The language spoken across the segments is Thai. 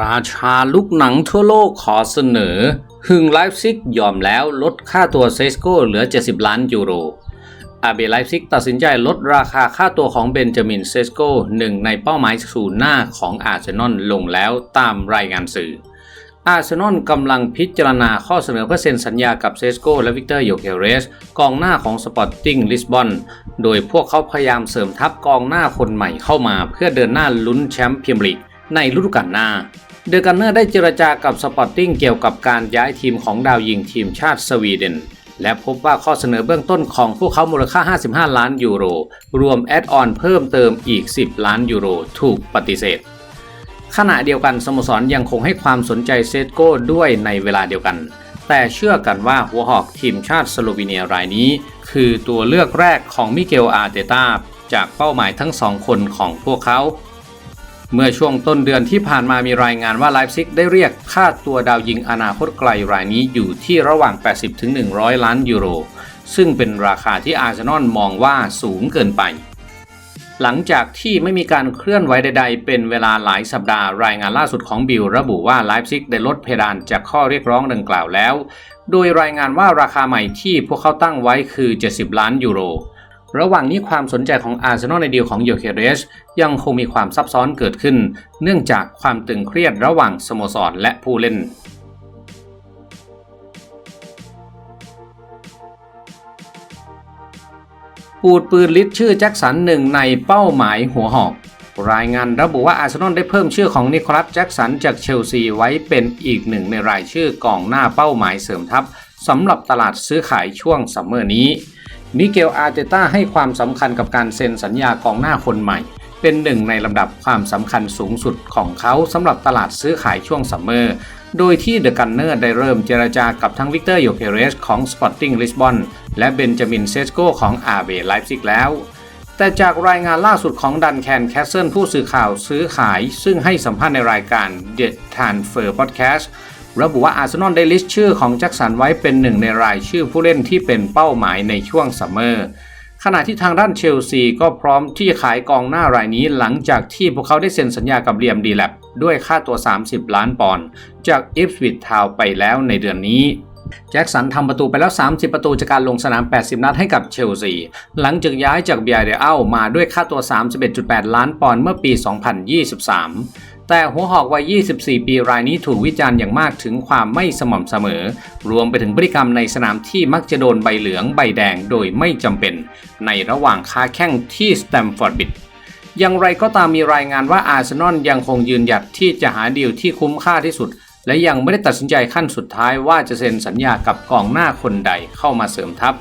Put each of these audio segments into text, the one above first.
ราชาลูกหนังทั่วโลกขอเสนอ หึงไลฟ์ซิกยอมแล้วลดค่าตัวเซสโกเหลือ 70 ล้านยูโร อาเบไลฟ์ซิกตัดสินใจลดราคาค่าตัวของเบนจามินเซสโกหนึ่งในเป้าหมายศูนย์หน้าของอาร์เซนอลลงแล้วตามรายงานสื่อ อาร์เซนอลกำลังพิจารณาข้อเสนอเพื่อเซ็นสัญญากับเซสโกและวิกเตอร์โยเคเรส กองหน้าของสปอร์ติ้งลิสบอน โดยพวกเขาพยายามเสริมทัพกองหน้าคนใหม่เข้ามา เพื่อเดินหน้าลุ้นแชมป์พรีเมียร์ลีกในฤดูกาลหน้า เดอะกันเนอร์ได้เจรจากับสปอร์ติ้งเกี่ยวกับการย้ายทีมของดาวยิงทีมชาติสวีเดน และพบว่าข้อเสนอเบื้องต้นของพวกเขามูลค่า 55 ล้านยูโร รวมแอดออนเพิ่มเติมอีก 10 ล้านยูโร ถูกปฏิเสธ ขณะเดียวกันสโมสรยังคงให้ความสนใจเซตโก้ด้วยในเวลาเดียวกัน แต่เชื่อกันว่าหัวหอกทีมชาติสโลวีเนียรายนี้ คือตัวเลือกแรกของมิเกลอาร์เตตาจากเป้าหมายทั้งสองคนของพวกเขา เมื่อช่วงต้นเดือนที่ผ่านมามีรายงานว่าไลฟ์ซิกได้เรียกค่าตัวดาวยิงอนาคตไกลรายนี้อยู่ที่ระหว่าง 80-100 ล้านยูโร ซึ่งเป็นราคาที่อาร์เซนอลมองว่าสูงเกินไป หลังจากที่ไม่มีการเคลื่อนไหวใด ๆ เป็นเวลาหลายสัปดาห์รายงานล่าสุดของบิลระบุว่าไลฟ์ซิกได้ลดเพดานจากข้อเรียกร้องดังกล่าวแล้ว โดยรายงานว่าราคาใหม่ที่พวกเขาตั้งไว้คือ 70 ล้านยูโร ระหว่างนี้ความสนใจของอาร์เซนอลในดีลของโยเคเรสยังคงมีความซับซ้อนเกิดขึ้น เนื่องจากความตึงเครียดระหว่างสโมสรและผู้เล่นปูดปืนลิสต์ชื่อแจ็คสันหนึ่งในเป้าหมายหัวหอกรายงานระบุว่าอาร์เซนอลได้เพิ่มชื่อของนิโคลัสแจ็คสันจากเชลซีไว้เป็นอีกหนึ่งในรายชื่อกองหน้าเป้าหมายเสริมทัพสำหรับตลาดซื้อขายช่วงซัมเมอร์นี้ มิเกลอาร์เตต้าให้ความสำคัญกับการเซ็นสัญญากองหน้าคนใหม่ เป็นหนึ่งในลำดับความสำคัญสูงสุดของเขาสำหรับตลาดซื้อขายช่วงซัมเมอร์ โดยที่เดอะกันเนอร์ได้เริ่มเจรจากับทั้งวิกเตอร์โยเคเรสของ Sporting Lisbon และเบนจามินเซสโกของอาเบไลฟ์ซิกแล้วแต่จากรายงานล่าสุดของดันแคนแคสเซิลผู้สื่อข่าวซื้อขาย ซึ่งให้สัมภาษณ์ในรายการ The Transfer Podcast ระบุว่าอาร์เซนอลได้ลิสต์ชื่อของแจ็คสันไว้เป็นหนึ่งในรายชื่อผู้เล่นที่เป็นเป้าหมายในช่วงซัมเมอร์ขณะที่ทางด้านเชลซีก็พร้อมที่จะขายกองหน้ารายนี้หลังจากที่พวกเขาได้เซ็นสัญญากับเรียมดีแลบด้วยค่าตัว 30 ล้านปอนด์จากอิฟสวิตทาวไปแล้วในเดือนนี้แจ็คสันทำประตูไปแล้ว 30 ประตูจากการลงสนาม 80 นัดให้กับเชลซี หลังจากย้ายจากเบียร์เดอัลมาด้วยค่าตัว 31.8 ล้านปอนด์เมื่อปี 2023 แต่หัวหอกวัย 24 ปีรายนี้ถูกวิจารณ์อย่างมากถึงความไม่สม่ำเสมอ รวมไปถึงพฤติกรรมในสนามที่มักจะโดนใบเหลืองใบแดงโดยไม่จำเป็น ในระหว่างค้าแข่งที่สแตมฟอร์ดบิดอย่างไรก็ตามมีรายงานว่าอาร์เซนอลยังคงยืนหยัดที่จะหาดีลที่คุ้มค่าที่สุด และยังไม่ได้ตัดสินใจขั้นสุดท้ายว่าจะเซ็นสัญญากับกองหน้าคนใดเข้ามาเสริมทัพ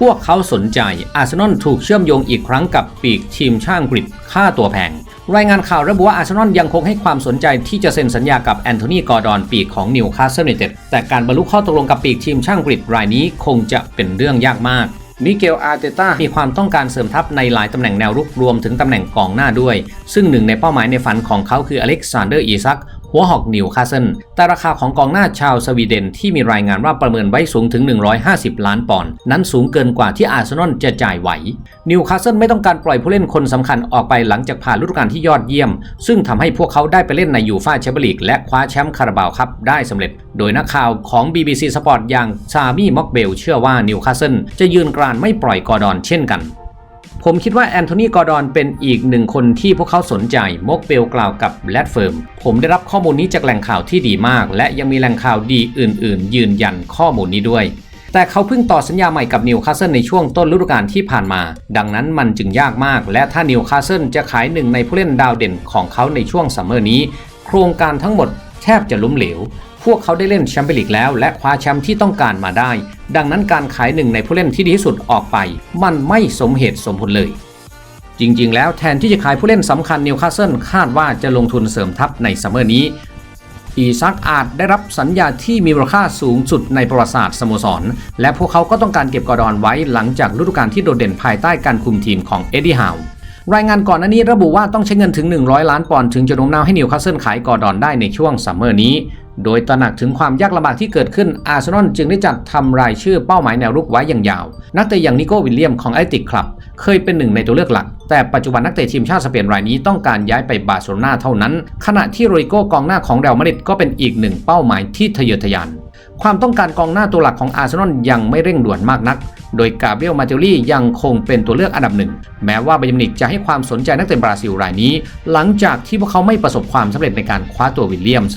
พวกเขาสนใจอาร์เซนอลถูกเชื่อมโยงอีกครั้งกับปีกทีมชาติอังกฤษค่าตัวแพง รายงานข่าวระบุว่าอาร์เซนอลยังคงให้ความสนใจที่จะเซ็นสัญญากับแอนโทนีกอร์ดอนปีกของนิวคาสเซิลยูไนเต็ดแต่การบรรลุข้อตกลงกับปีกทีมชาติอังกฤษรายนี้คงจะเป็นเรื่องยากมากมิเกลอาร์เตต้ามีความต้องการเสริมทัพในหลายตำแหน่งแนวรุกรวมถึงตำแหน่งกองหน้าด้วย ซึ่งหนึ่งในเป้าหมายในฝันของเขาคืออเล็กซานเดอร์อีซัก หัวหอกนิวคาสเซิลแต่ราคาของกองหน้าชาวสวีเดนที่มีรายงานว่าประเมินไว้สูงถึง 150 ล้านปอนด์นั้นสูงเกินกว่าที่อาร์เซนอลจะจ่ายไหว นิวคาสเซิลไม่ต้องการปล่อยผู้เล่นคนสำคัญออกไปหลังจากผ่านฤดูกาลที่ยอดเยี่ยม ซึ่งทำให้พวกเขาได้ไปเล่นในยูฟ่าแชมเปี้ยนลีกและคว้าแชมป์คาราบาวครับได้สำเร็จ โดยนักข่าวของ BBC Sport อย่างซามี่ม็อกเบลเชื่อว่านิวคาสเซิลจะยืนกรานไม่ปล่อยกอร์ดอนเช่นกัน ผมคิดว่าแอนโทนีกอร์ดอนเป็นอีกหนึ่งคนที่พวกเขาสนใจมกเบลกล่าวกับแรดเฟิร์มผมได้รับข้อมูลนี้จากแหล่งข่าวที่ดีมาก และยังมีแหล่งข่าวดีอื่น ๆ ยืนยันข้อมูลนี้ด้วย แต่เขาเพิ่งต่อสัญญาใหม่กับนิวคาสเซิลในช่วงต้นฤดูกาลที่ผ่านมา ดังนั้นมันจึงยากมาก และถ้านิวคาสเซิลจะขายหนึ่งในผู้เล่นดาวเด่นของเขาในช่วงซัมเมอร์นี้ โครงการทั้งหมดแทบจะล้มเหลว พวกเขาได้เล่นแชมเปี้ยนลีกแล้ว และคว้าแชมป์ที่ต้องการมาได้ ดังนั้นการขายหนึ่งในผู้เล่นที่ดีที่สุดออกไป มันไม่สมเหตุสมผลเลย จริง ๆ แล้วแทนที่จะขายผู้เล่นสำคัญนิวคาสเซิลคาดว่าจะลงทุนเสริมทัพในซัมเมอร์นี้ อีซักอาจได้รับสัญญาที่มีมูลค่าสูงสุดในประวัติศาสตร์สโมสร และพวกเขาก็ต้องการเก็บกอดอนไว้หลังจากฤดูกาลที่โดดเด่นภายใต้การคุมทีมของเอ็ดดี้ฮาว รายงานก่อนหน้านี้ระบุว่าต้องใช้เงินถึง 100 ล้านปอนด์ถึงจะโน้มน้าวให้นิวคาสเซิลขายกอร์ดอนได้ในช่วงซัมเมอร์นี้ โดยตระหนักถึงความยากลำบากที่เกิดขึ้นอาร์เซนอลจึงได้จัดทำรายชื่อเป้าหมายแนวรุกไว้อย่างยาว นักเตะอย่างนิโก้วิลเลียมของแอตติกคลับเคยเป็นหนึ่งในตัวเลือกหลัก แต่ปัจจุบันนักเตะทีมชาติสเปนรายนี้ต้องการย้ายไปบาร์เซโลนาเท่านั้น ขณะที่โรยโก้กองหน้าของเรอัลมาดริดก็เป็นอีกหนึ่งเป้าหมายที่ทะเยอทะยาน ความต้องการกองหน้าตัวหลักของอาร์เซนอลยังไม่เร่งด่วนมากนัก โดยกาเบรียลมาเตลลี่ยังคงเป็นตัวเลือกอันดับหนึ่ง แม้ว่าบายมินิกจะให้ความสนใจนักเตะบราซิลรายนี้ หลังจากที่พวกเขาไม่ประสบความสำเร็จในการคว้าตัววิลเลียมส์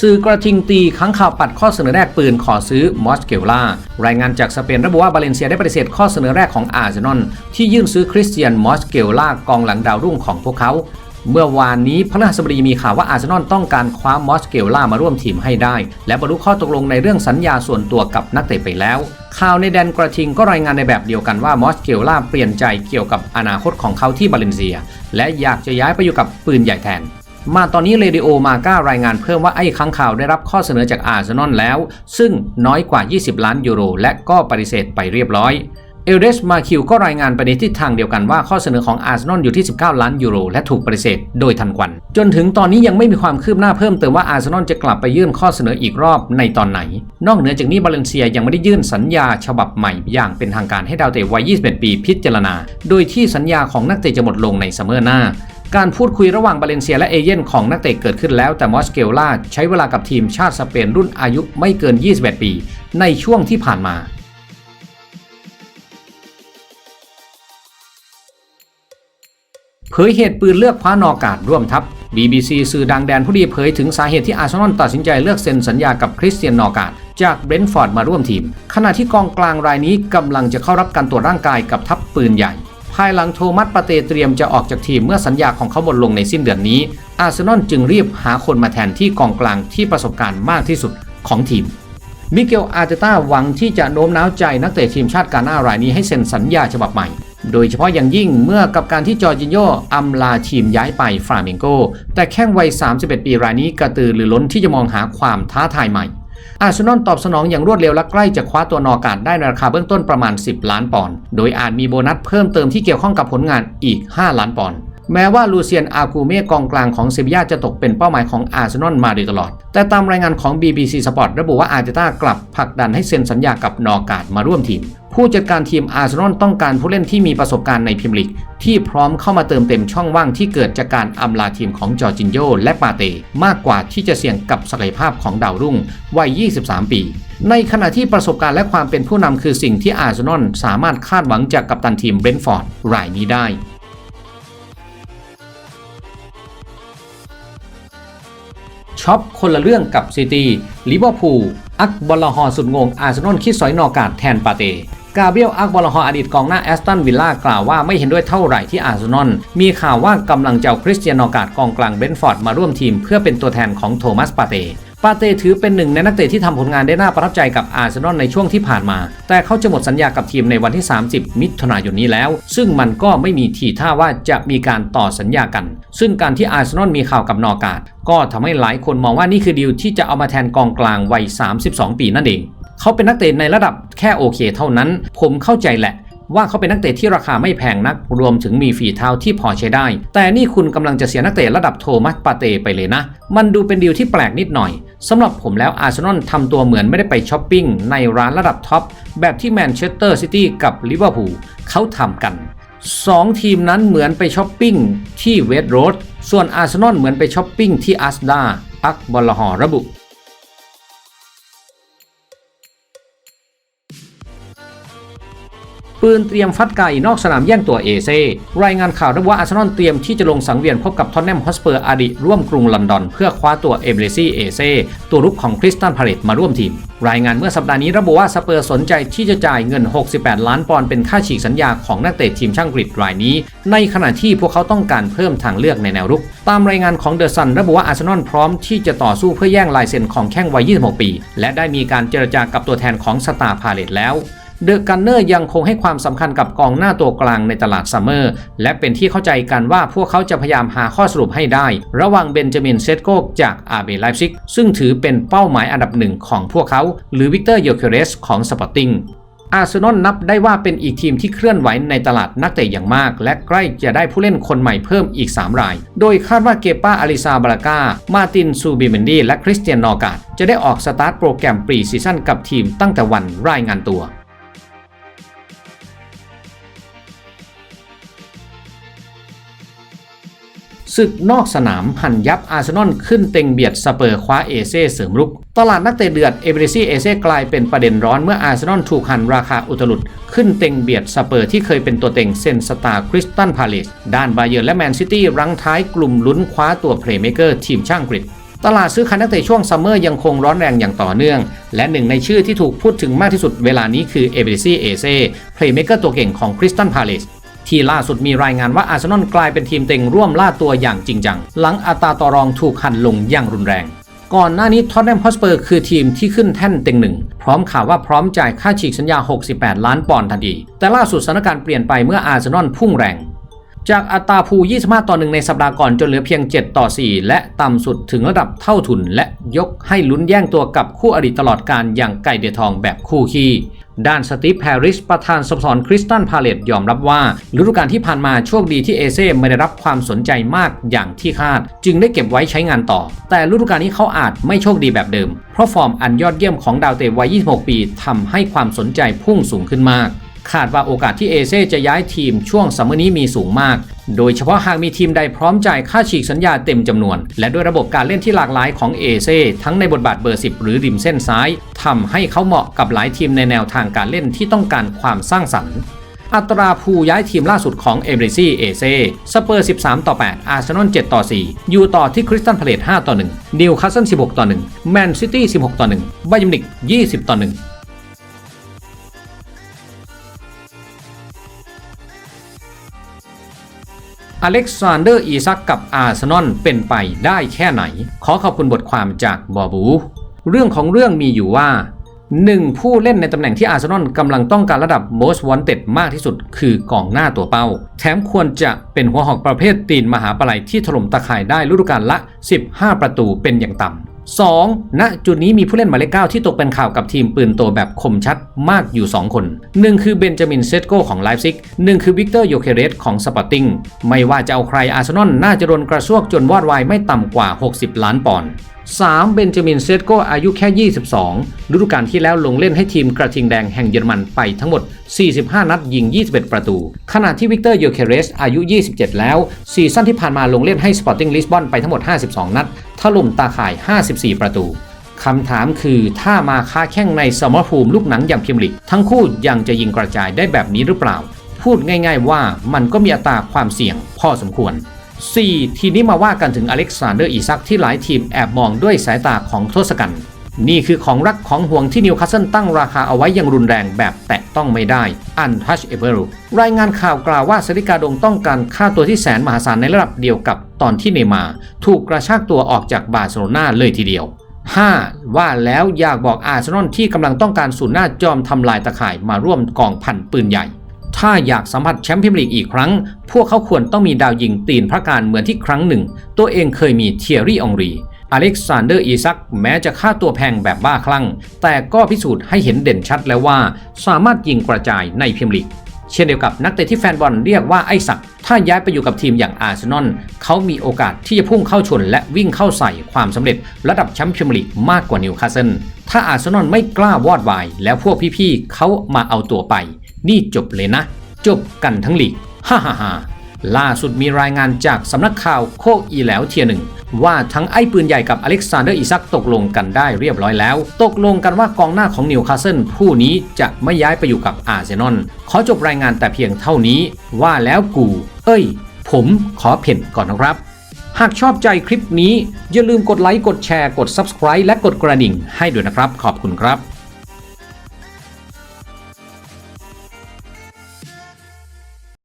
สื่อกระทิงตีค้างข่าวปัดข้อเสนอแรกปืนขอซื้อมอสเกลล่ารายงานจากสเปนระบุว่าบาเลนเซียได้ปฏิเสธข้อเสนอแรกของอาร์เซนอลที่ยื่นซื้อคริสเตียนมอสเกลล่ากองหลังดาวรุ่งของพวกเขา เมื่อวานนี้พระฤหัสบดีมีข่าวว่าอาร์เซนอลต้องการคว้ามอสเกลล่ามาร่วมทีมให้ได้ และบรรลุข้อตกลงในเรื่องสัญญาส่วนตัวกับนักเตะไปแล้วข่าวในแดนกระทิงก็รายงานในแบบเดียวกันว่ามอสเกลล่าเปลี่ยนใจเกี่ยวกับอนาคตของเขาที่บาเลนเซีย และอยากจะย้ายไปอยู่กับปืนใหญ่แทน มาตอนนี้เรดิโอมาก้ารายงานเพิ่มว่าไอ้ค้างข่าวได้รับข้อเสนอจากอาร์เซนอลแล้ว ซึ่งน้อยกว่า 20 ล้านยูโร และก็ปฏิเสธไปเรียบร้อยเอลเดสมาคิวก็รายงานไปในทิศทางเดียวกันว่าข้อเสนอของอาร์เซนอลอยู่ที่ 19 ล้านยูโร และถูกปฏิเสธโดยทันควัน จนถึงตอนนี้ยังไม่มีความคืบหน้าเพิ่มเติมว่าอาร์เซนอลจะกลับไปยื่นข้อเสนออีกรอบในตอนไหน นอกเหนือจากนี้บาเลนเซียยังไม่ได้ยื่นสัญญาฉบับใหม่อย่างเป็นทางการให้ดาวเตะวัย 21 ปีพิจารณา โดยที่สัญญาของนักเตะจะหมดลงในซัมเมอร์หน้า การพูดคุยระหว่างบาเลนเซียและเอเย่นของนักเตะเกิดขึ้นแล้วแต่มอสเกลล่าใช้เวลากับทีมชาติสเปนรุ่นอายุไม่เกิน 21 ปี ในช่วงที่ผ่านมา เผยเหตุปืนเลือกคว้านอกาดร่วมทัพ BBC สื่อดังแดนผู้ดีเผยถึงสาเหตุที่อาร์เซนอลตัดสินใจเลือกเซ็นสัญญากับคริสเตียนนอกาดจากเบรนท์ฟอร์ดมาร่วมทีม ขณะที่กองกลางรายนี้กำลังจะเข้ารับการตรวจร่างกายกับทัพปืนใหญ่ ภายหลังโทมัสปาเตเตรียมจะออกจากทีมเมื่อสัญญาของเขาหมดลงในสิ้นเดือนนี้ อาร์เซนอลจึงรีบหาคนมาแทนที่กองกลางที่ประสบการณ์มากที่สุดของทีม มิเกลอาร์เตต้าหวังที่จะโน้มน้าวใจนักเตะทีมชาติกาหน้ารายนี้ให้เซ็นสัญญาฉบับใหม่ โดยเฉพาะอย่างยิ่งเมื่อกับการที่จอร์จินโยอำลาทีมย้ายไปฟราเมงโก แต่แข้งวัย 31 ปีรายนี้กระตือรือร้นที่จะมองหาความท้าทายใหม่ อาร์เซนอลตอบสนองอย่างรวดเร็วและใกล้จะคว้าตัวนอกาดได้ในราคาเบื้องต้นประมาณ 10 ล้านปอนด์ โดยอาจมีโบนัสเพิ่มเติมที่เกี่ยวข้องกับผลงานอีก 5 ล้านปอนด์ แม้ว่าลูเซียนอากูเม่กองกลางของเซบียาจะตกเป็นเป้าหมายของอาร์เซนอลมาโดยตลอด แต่ตามรายงานของ BBC Sport ระบุว่าอาร์เตต้ากลับผลักดันให้เซ็นสัญญากับนอกาดมาร่วมทีม ผู้จัดการทีมอาร์เซนอลต้องการผู้เล่นที่มีประสบการณ์ในพรีเมียร์ลีกที่พร้อมเข้ามาเติมเต็มช่องว่างที่เกิดจากการอำลาทีมของจอร์จินโยและปาเต้มากกว่าที่จะเสี่ยงกับศักยภาพของดาวรุ่งวัย 23 ปี ในขณะที่ประสบการณ์และความเป็นผู้นำคือสิ่งที่อาร์เซนอลสามารถคาดหวังจากกัปตันทีมเบรนท์ฟอร์ดรายนี้ได้ ช็อปคนละเรื่องกับซิตี้ลิเวอร์พูลอักบอลฮอสุดงง อาร์เซนอลคิดสอยนอกาดแทนปาเตกาเบียลอักบอลฮออดีตกองหน้าแอสตันวิลล่ากล่าวว่าไม่เห็นด้วยเท่าไหร่ที่อาร์เซนอลมีข่าวว่ากำลังจะเอาคริสเตียนนอกาดกองกลางเบนฟอร์ดมาร่วมทีมเพื่อเป็นตัวแทนของโทมัสปาเต ปาเต้ถือเป็นหนึ่งในนักเตะที่ทำผลงานได้น่าประทับใจกับอาร์เซนอลในช่วงที่ผ่านมา แต่เขาจะหมดสัญญากับทีมในวันที่ 30 มิถุนายนนี้แล้ว ซึ่งมันก็ไม่มีทีท่าว่าจะมีการต่อสัญญากัน ซึ่งการที่อาร์เซนอลมีข่าวกับนอกาดก็ทำให้หลายคนมองว่านี่คือดีลที่จะเอามาแทนกองกลางวัย 32 ปีนั่นเอง เขาเป็นนักเตะในระดับแค่โอเคเท่านั้น ผมเข้าใจแหละว่าเขาเป็นนักเตะที่ราคาไม่แพงนัก รวมถึงมีฝีเท้าที่พอใช้ได้ แต่นี่คุณกำลังจะเสียนักเตะระดับโทมัสปาเตไปเลยนะ มันดูเป็นดีลที่แปลกนิดหน่อย สำหรับผมแล้วอาร์เซนอลทำตัวเหมือนไม่ได้ไปช้อปปิ้งในร้านระดับท็อป แบบที่แมนเชสเตอร์ซิตี้กับลิเวอร์พูลเขาทำกัน 2 ทีมนั้นเหมือนไปช้อปปิ้งที่เวสต์โรดส่วนอาร์เซนอลเหมือนไปช้อปปิ้งที่อัสดาอักบอลฮอระบุ ปืนเตรียมฟัดไก่นอกสนามแย่งตัวเอเซรายงานข่าวระบุว่าอาร์เซนอลเตรียมที่จะลงสังเวียนพบกับทอนแนมฮอสเปอร์อดีตร่วมกรุงลอนดอน เพื่อคว้าตัวเอเบรซี่เอเซตัวรุกของคริสตันพาเลตมาร่วมทีม รายงานเมื่อสัปดาห์นี้ระบุว่าสเปอร์สนใจที่จะจ่ายเงิน 68 ล้านปอนด์เป็นค่าฉีกสัญญาของนักเตะทีมช่างกรีกรายนี้ ในขณะที่พวกเขาต้องการเพิ่มทางเลือกในแนวรุก ตามรายงานของเดอะซันระบุว่าอาร์เซนอลพร้อมที่จะต่อสู้เพื่อแย่งลายเซ็นของแข้งวัย 26 ปี และได้มีการเจรจากับตัวแทนของสตาร์พาเลตแล้ว เดอะกันเนอร์ยังคงให้ความสำคัญกับกองหน้าตัวกลางในตลาดซัมเมอร์และเป็นที่เข้าใจกันว่าพวกเขาจะพยายามหาข้อสรุปให้ได้ ระหว่างเบนจามินเซตโกจากอาเบไลฟ์ซิกซึ่งถือเป็นเป้าหมายอันดับหนึ่งของพวกเขา หรือวิกเตอร์โยเคเรสของสปอร์ติ้งอาร์เซนอลนับได้ว่าเป็นอีกทีมที่เคลื่อนไหวในตลาดนักเตะอย่างมาก และใกล้จะได้ผู้เล่นคนใหม่เพิ่มอีก 3 ราย โดยคาดว่าเกป้าอาริซาบาลากา มาตินซูบิเมนดี และคริสเตียนนอกาดจะได้ออกสตาร์ทโปรแกรมปรีซีซั่นกับทีมตั้งแต่วันรายงานตัว ศึกนอกสนามหันยับอาร์เซนอลขึ้นเต็งเบียดสเปอร์คว้าเอเซ่เสริมรุก ตลาดนักเตะเดือดเอเบรซี่เอเซ่กลายเป็นประเด็นร้อนเมื่ออาร์เซนอลถูกหันราคาอุตลุด ขึ้นเต็งเบียดสเปอร์ที่เคยเป็นตัวเต็งเซนสตาร์คริสตันพาเลสด้านบาเยอร์และแมนซิตี้รั้งท้ายกลุ่มลุ้นคว้าตัวเพลย์เมเกอร์ทีมช่างกรีตลาดซื้อขายนักเตะช่วงซัมเมอร์ยังคงร้อนแรงอย่างต่อเนื่อง และหนึ่งในชื่อที่ถูกพูดถึงมากที่สุดเวลานี้คือเอเบรซี่เอเซ่เพลย์เมเกอร์ตัวเก่งของคริสตันพาเลส ที่ล่าสุดมีรายงานว่าอาร์เซนอลกลายเป็นทีมเต็งร่วมล่าตัวอย่างจริงจัง หลังอัตราต่อรองถูกหั่นลงอย่างรุนแรง ก่อนหน้านี้ท็อตแนมฮอสเปอร์คือทีมที่ขึ้นแท่นเต็งหนึ่ง พร้อมข่าวว่าพร้อมจ่ายค่าฉีกสัญญา 68 ล้านปอนด์ทันที แต่ล่าสุดสถานการณ์เปลี่ยนไปเมื่ออาร์เซนอลพุ่งแรง จากอัตราภู25 ต่อ 1 ในสัปดาห์ก่อนจนเหลือเพียง 7 ต่อ 4 และต่ำสุดถึงระดับเท่าทุน และยกให้ลุ้นแย่งตัวกับคู่อดีตลอดการอย่างไก่เดือทองแบบคู่ขี้ ด้านสตีฟแพริสประธานสโมสรคริสตันพาเลตยอมรับว่าฤดูกาลที่ผ่านมาโชคดีที่เอเซ่ไม่ได้รับความสนใจมากอย่างที่คาด จึงได้เก็บไว้ใช้งานต่อ แต่ฤดูกาลนี้เขาอาจไม่โชคดีแบบเดิม เพราะฟอร์มอันยอดเยี่ยมของดาวเตะวัย 26 ปีทำให้ความสนใจพุ่งสูงขึ้นมาก คาดว่าโอกาสที่เอเซ่จะย้ายทีมช่วงซัมเมอร์นี้มีสูงมาก โดยเฉพาะหากมีทีมใดพร้อมจ่ายค่าฉีกสัญญาเต็มจำนวน และด้วยระบบการเล่นที่หลากหลายของเอเซ่ทั้งในบทบาทเบอร์ 10 หรือริมเส้นซ้ายทำให้เขาเหมาะกับหลายทีมในแนวทางการเล่นที่ต้องการความสร้างสรรค์อัตราผู้ย้ายทีมล่าสุดของเอเบรซี่เอเซ่สเปอร์ 13 ต่อ 8 อาร์เซนอล 7 ต่อ 4 อยู่ต่อที่คริสตันพาเลต5ต่อ 1 นิวคาสเซิล 16 ต่อ 1 แมนซิตี้ 16 ต่อ1บยมิวนิก 20 ต่อ 1 อเล็กซานเดอร์อีซักกับอาร์เซนอลเป็นไปได้แค่ไหน ขอขอบคุณบทความจากบอบู เรื่องของเรื่องมีอยู่ว่าหนึ่งผู้เล่นในตำแหน่งที่อาร์เซนอลกำลังต้องการระดับ most wanted มากที่สุด คือกองหน้าตัวเป้า แถมควรจะเป็นหัวหอกประเภทตีนมหาปลายที่ถล่มตะข่ายได้ฤดูกาลละ 15 ประตูเป็นอย่างต่ำ 2. ณจุดนี้มีผู้เล่นหมายเลขเก้าที่ตกเป็นข่าวกับทีมปืนโตแบบคมชัดมากอยู่ 2 คน 1 คือเบนจามินเซตโกของไลฟ์ซิกหนึ่งคือวิกเตอร์โยเคเรสของสปอร์ติงไม่ว่าจะเอาใครอาร์เซนอลน่าจะโดนกระซวกจนวอดวายไม่ต่ำกว่า 60 ล้านปอนด์ 3. เบนจามินเซตโกอายุแค่ 22 ฤดูกาลที่แล้วลงเล่นให้ทีมกระทิงแดงแห่งเยอรมันไปทั้งหมด 45 นัดยิง 21 ประตู ขณะที่วิกเตอร์โยเคเรสอายุ 27 แล้ว ซีซั่นที่ผ่านมาลงเล่นให้สปอร์ติ้งลิสบอนไปทั้งหมด 52 นัด ถล่มตาข่าย 54 ประตูคำถามคือถ้ามาค้าแข่งในสมรภูมิลูกหนังอย่างพิมลิก ทั้งคู่ยังจะยิงกระจายได้แบบนี้หรือเปล่า พูดง่ายๆว่ามันก็มีอัตราความเสี่ยงพอสมควร 4. ทีนี้มาว่ากันถึงอเล็กซานเดอร์อีซักที่หลายทีมแอบมองด้วยสายตาของทศกัณฐ์ นี่คือของรักของห่วงที่นิวคาสเซิลตั้งราคาเอาไว้อย่างรุนแรงแบบแตะต้องไม่ได้ untouchable รายงานข่าวกล่าวว่าซาริกาดงต้องการค่าตัวที่แสนมหาศาลในระดับเดียวกับตอนที่เนมา ถูกกระชากตัวออกจากบาร์เซโลนาเลยทีเดียว 5. ว่าแล้วอยากบอกอาร์เซนอลที่กำลังต้องการศูนย์หน้าจอมทำลายตะข่ายมาร่วมกองพันปืนใหญ่ ถ้าอยากสัมผัสแชมป์พรีเมียร์ลีกอีกครั้ง พวกเขาควรต้องมีดาวยิงตีนพระการเหมือนที่ครั้งหนึ่ง ตัวเองเคยมีเทียรี่องรี อเล็กซานเดอร์อีซักแม้จะค่าตัวแพงแบบบ้าคลั่ง แต่ก็พิสูจน์ให้เห็นเด่นชัดแล้วว่า สามารถยิงกระจายในพรีเมียร์ลีกเช่นเดียวกับนักเตะที่แฟนบอลเรียกว่าไอ้สัก ถ้าย้ายไปอยู่กับทีมอย่างอาร์เซนอลเขามีโอกาสที่จะพุ่งเข้าชนและวิ่งเข้าใส่ความสำเร็จระดับแชมป์พรีเมียร์ลีกมากกว่านิวคาสเซิลถ้าอาร์เซนอลไม่กล้าวอดวาย แล้วพวกพี่ๆเขามาเอาตัวไป นี่จบเลยนะ จบกันทั้งลีกฮ่าฮ่าฮ่าล่าสุดมีรายงานจากสำนักข่าวโคอีแล้วเทียหนึ่ง ว่าทั้งไอ้ปืนใหญ่กับอเล็กซานเดอร์อิซักตกลงกันได้เรียบร้อยแล้ว ตกลงกันว่ากองหน้าของนิวคาสเซิลผู้นี้จะไม่ย้ายไปอยู่กับอาร์เซนอลขอจบรายงานแต่เพียงเท่านี้ ว่าแล้วกู เอ้ย ผมขอเพ่นก่อนนะครับ หากชอบใจคลิปนี้อย่าลืมกดไลค์กดแชร์กด Subscribe และกดกระดิ่งให้ด้วยนะครับ ขอบคุณครับ